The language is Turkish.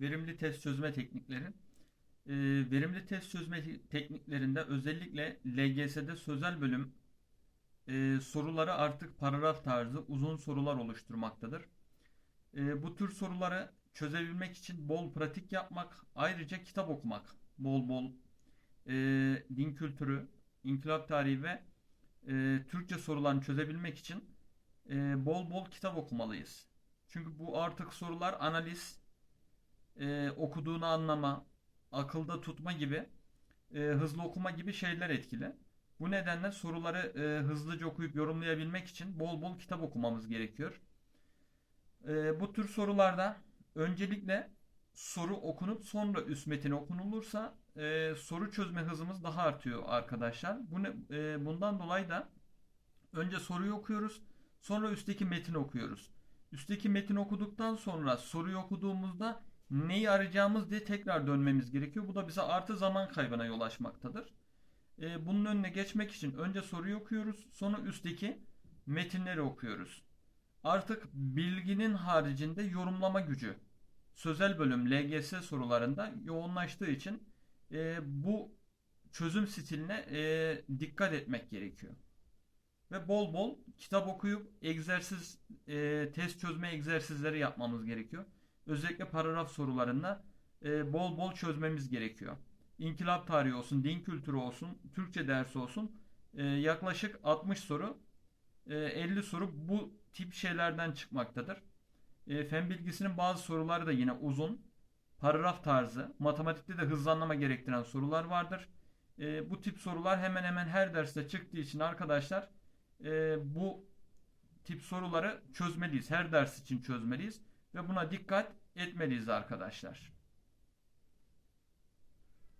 Verimli test çözme teknikleri. Ee, verimli test çözme te- tekniklerinde özellikle LGS'de sözel bölüm e, soruları artık paragraf tarzı uzun sorular oluşturmaktadır. E, bu tür soruları çözebilmek için bol pratik yapmak, ayrıca kitap okumak, bol bol e, din kültürü, inkılap tarihi ve e, Türkçe sorularını çözebilmek için e, bol bol kitap okumalıyız. Çünkü bu artık sorular analiz, e, okuduğunu anlama, akılda tutma gibi e, hızlı okuma gibi şeyler etkili. Bu nedenle soruları e, hızlıca okuyup yorumlayabilmek için bol bol kitap okumamız gerekiyor. E, bu tür sorularda öncelikle soru okunup sonra üst metin okunulursa e, soru çözme hızımız daha artıyor arkadaşlar. Bu ne- e, bundan dolayı da önce soruyu okuyoruz, sonra üstteki metni okuyoruz. Üstteki metni okuduktan sonra soruyu okuduğumuzda neyi arayacağımız diye tekrar dönmemiz gerekiyor. Bu da bize artı zaman kaybına yol açmaktadır. E, bunun önüne geçmek için önce soruyu okuyoruz, sonra üstteki metinleri okuyoruz. Artık bilginin haricinde yorumlama gücü sözel bölüm LGS sorularında yoğunlaştığı için e, bu çözüm stiline e, dikkat etmek gerekiyor. Ve bol bol kitap okuyup egzersiz, e, test çözme egzersizleri yapmamız gerekiyor. Özellikle paragraf sorularında e, bol bol çözmemiz gerekiyor. İnkılap tarihi olsun, din kültürü olsun, Türkçe dersi olsun e, yaklaşık 60 soru, e, 50 soru bu tip şeylerden çıkmaktadır. E, fen bilgisinin bazı soruları da yine uzun, paragraf tarzı, matematikte de hızlanma gerektiren sorular vardır. E, bu tip sorular hemen hemen her derste çıktığı için arkadaşlar e, bu tip soruları çözmeliyiz. Her ders için çözmeliyiz ve buna dikkat etmeliyiz arkadaşlar.